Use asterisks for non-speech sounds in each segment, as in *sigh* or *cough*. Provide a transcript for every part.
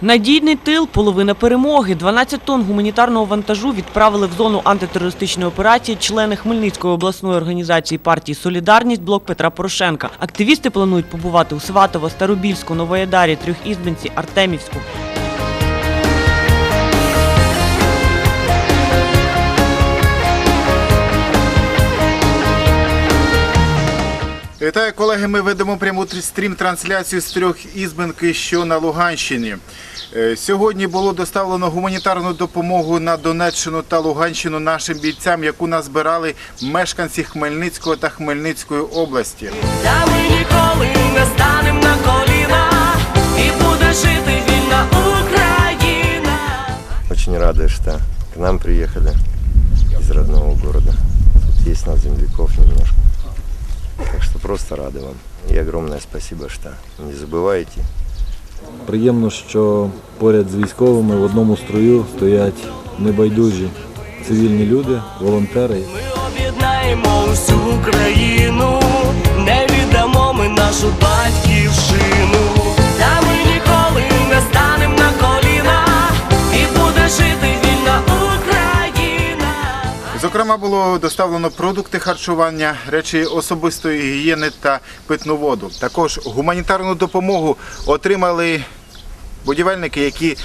Надійний тил половина перемоги. 12 тонн гуманітарного вантажу відправили в зону антитерористичної операції члени Хмельницької обласної організації партії Солідарність блок Петра Порошенка. Активісти планують побувати у Сватово, Старобільську, Новоядарі, Трьохізбенці, Артемівську. Вітаю, колеги. Ми ведемо пряму стрім-трансляцію з трьох ізбинки, що на Луганщині. Е, Сьогодні було доставлено гуманітарну допомогу на Донеччину та Луганщину нашим бійцям, яку назбирали мешканці Хмельницького та Хмельницької області. Та ми ніколи не станем на коліна, і буде жити вільна Україна. Очень рады, что к нам приехали из родного города. Тут есть нас земляков немножко. Просто рады вам. І огромне спасибо, що не забуваєте. Приємно, що поряд з військовими в одному строю стоять небайдужі цивільні люди, волонтери. Ми об'єднаємо всю Україну, не віддамо ми нашу батьківщину. Зокрема, було доставлено продукти харчування, речі особистої гігієни та питну воду. Також гуманітарну допомогу отримали будівельники, які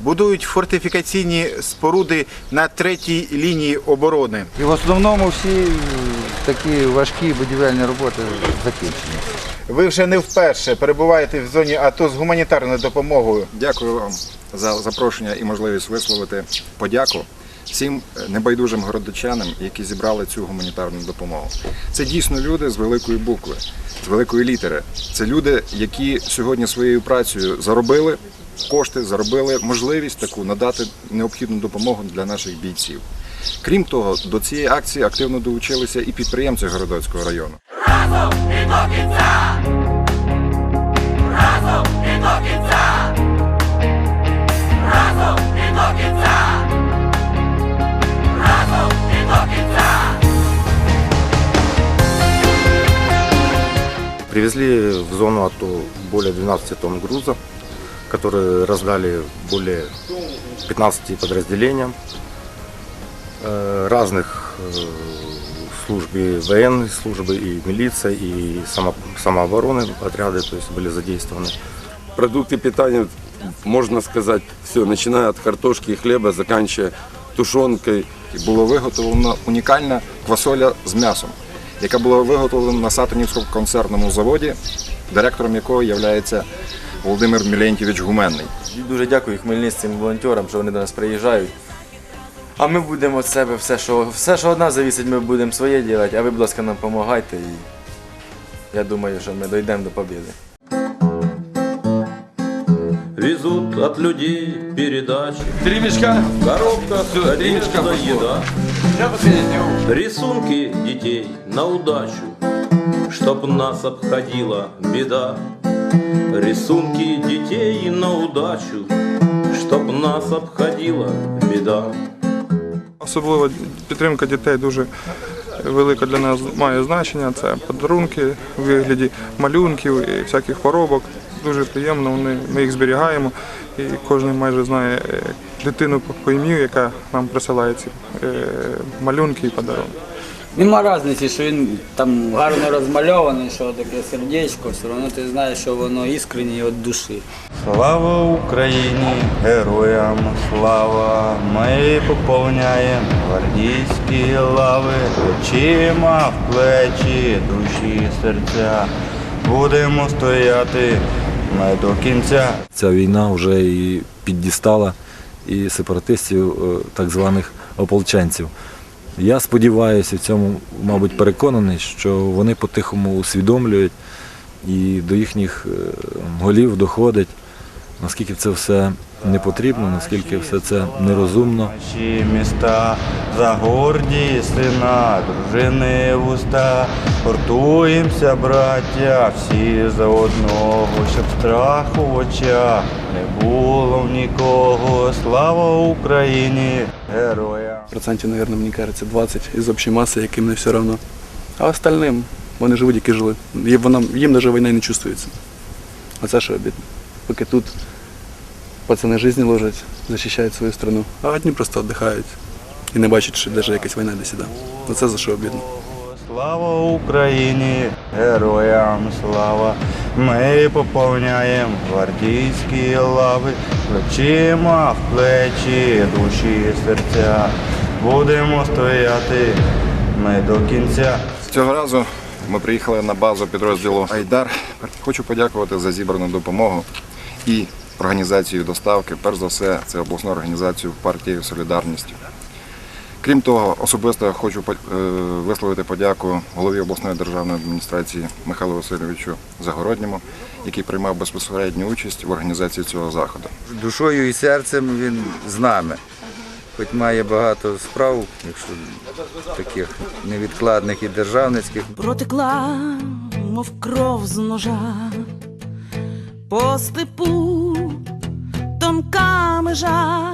будують фортифікаційні споруди на третій лінії оборони. І в основному всі такі важкі будівельні роботи закінчені. Ви вже не вперше перебуваєте в зоні АТО з гуманітарною допомогою. Дякую вам за запрошення і можливість висловити подяку всім небайдужим городочанам, які зібрали цю гуманітарну допомогу. Це дійсно люди з великої букви, з великої літери. Це люди, які сьогодні своєю працею заробили кошти, заробили можливість таку надати необхідну допомогу для наших бійців. Крім того, до цієї акції активно долучилися і підприємці Городоцького району. Привезли в зону АТО более 12 тонн груза, которые раздали более 15 подразделениям э, разных э, служб, и военной службы, и милиция, и само- самообороны отряды, то есть были задействованы. продукты питания, можно сказать, все, начиная от картошки и хлеба, заканчивая тушенкой. І було виготовлено унікальна квасоля з м'ясом, яка була виготовлена на Сатанівському концертному заводі, директором якого є Володимир Мілентьєвич Гуменний. Дуже дякую хмельницьким волонтерам, що вони до нас приїжджають. А ми будемо від себе все, що все, що від нас завісить, ми будемо своє робити, а ви, будь ласка, нам допомагайте і я думаю, що ми дійдемо до побіди. Везут от людей передачи. Три мешка. Коробка, три мешка еда. Рисунки детей на удачу, чтоб нас обходила беда. Рисунки детей на удачу, чтоб нас обходила беда. Особливо підтримка дітей дуже велика для нас має значення. Це подарунки у вигляді малюнків і всяких поробок. Дуже приємно, вони, ми їх зберігаємо і кожен майже знає е, дитину по- по ім'ю, яка нам присилає ці е, малюнки і подарунки. Нема різниці, що він там гарно розмальований, що таке сердечко, все одно ти знаєш, що воно іскреннє від душі. Слава Україні, героям слава! Ми поповняємо гвардійські лави, очима в плечі, душі, серця. Будемо стояти ми до кінця. Ця війна вже і піддістала і сепаратистів, е, так званих ополченців. Я сподіваюся, в цьому, мабуть, переконаний, що вони по-тихому усвідомлюють і до їхніх е, голів доходить, наскільки це все не потрібно, наскільки все це нерозумно. Наші міста за горді сина, дружини вуста, гуртуємося, браття, всі за одного, щоб страху в очах не було в нікого. Слава Україні, героям! Процентів, наверное, мені кажется, 20 із общої маси, яким не все одно. А остальним вони живуть, які жили. Їм, їм навіть війна не чувствується. А це що обідно. Поки тут пацани життя ложать, захищають свою страну, а одні просто віддихають і не бачать, що навіть якась війна десь іде. Оце за що обідно. Слава Україні, героям слава! Ми поповняємо гвардійські лави, плечима в плечі, душі і серця. Будемо стояти ми до кінця. Цього разу ми приїхали на базу підрозділу Айдар. Хочу подякувати за зібрану допомогу і організацію доставки. Перш за все, це обласну організацію партії Солідарність. Крім того, особисто хочу по- е, висловити подяку голові обласної державної адміністрації Михайлу Васильовичу Загородньому, який приймав безпосередню участь в організації цього заходу. Душою і серцем він з нами. Хоч має багато справ, якщо таких невідкладних і державницьких. Протекла, мов кров з ножа, по степу тонка межа,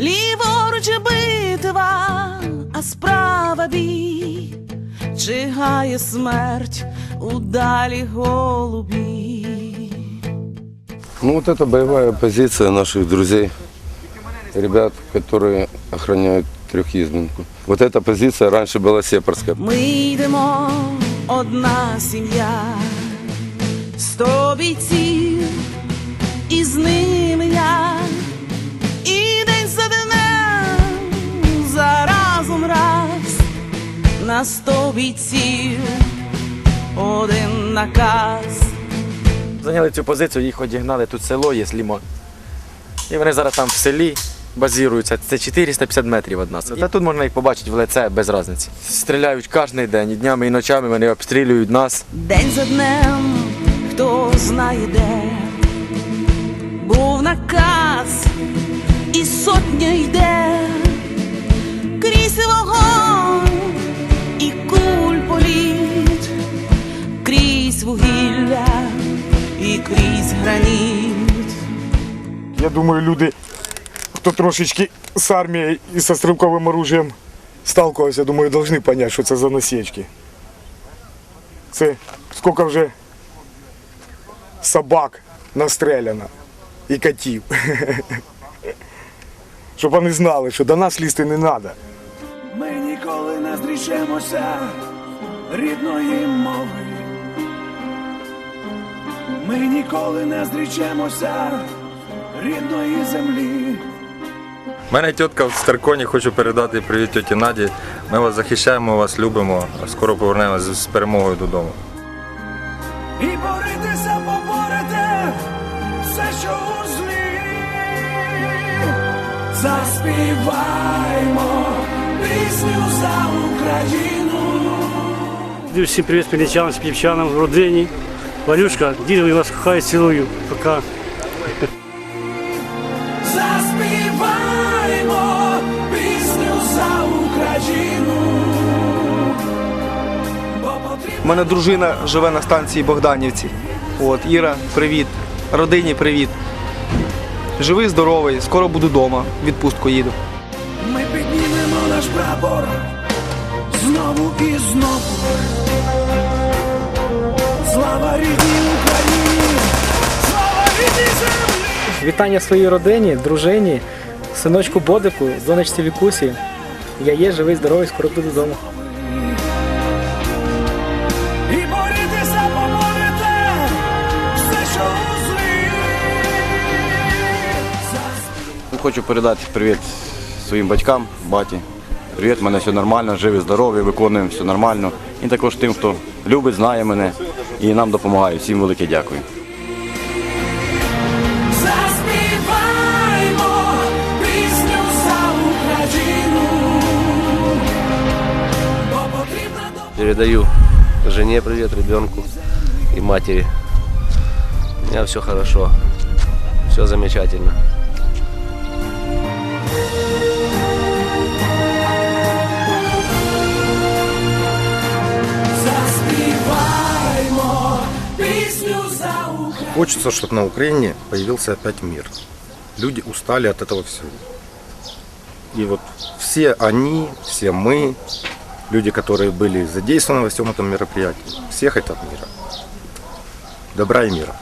ліворуч битва, а справа бій, чигає смерть у далі голубі. Ну вот это боевая позиция наших друзей, ребят, которые охраняют трехизбинку. Вот эта позиция раньше была сепарская. Ми йдемо одна сім'я, сто бійців, і з ними я, На сто бійців, один наказ. Зайняли цю позицію, їх одігнали тут село, є лімон. І вони зараз там в селі базіруються. Це 450 метрів від нас. Та тут можна їх побачити в лице без різниці. Стріляють кожен день, і днями, і ночами вони обстрілюють нас. День за днем, хто знає де, був наказ, і сотня йде, крізь вогонь вугілля і крізь граніт. Я думаю, люди, хто трошечки з армією і зі стрілковим оружием сталкувався, думаю, повинні зрозуміти, що це за насічки. Це скільки вже собак настреляно і котів. *laughs* Щоб вони знали, що до нас лізти не треба. Ми ніколи не зрішемося рідної мови. Ми ніколи не зрічемося рідної землі. Мене тітка в Старконі, хочу передати привіт тьоті Наді. Ми вас захищаємо, вас любимо. Скоро повернемося з перемогою додому. І боритися поборете все, що у злі. Заспіваймо пісню за Україну. Всім привіт спільничанам, співчанам в родині. Валюшка, дідові вас кохаю, цілую. Пока. Заспіваймо пісню за Україну. У мене дружина живе на станції Богданівці. От, Іра, привіт. Родині привіт. Живий, здоровий, скоро буду вдома. Відпустку їду. Ми піднімемо наш прапор знову і знову. Слава рідній Україні! Слава рідній землі! Вітання своїй родині, дружині, синочку Бодику, донечці Вікусі. Я є живий, здоровий, скоро буду додому. І борітися поборете все, що у злі. Хочу передати привіт своїм батькам, баті. Привіт, в мене все нормально, живі, здорові, виконуємо все нормально. І також тим, хто любить, знає мене і нам допомагає. Всім велике дякую. Передаю жене привет, ребенку и матери. У меня все хорошо, все замечательно. Хочется, чтобы на Украине появился опять мир. Люди устали от этого всего. И вот все они, все мы, люди, которые были задействованы во всем этом мероприятии, все хотят мира. Добра и мира.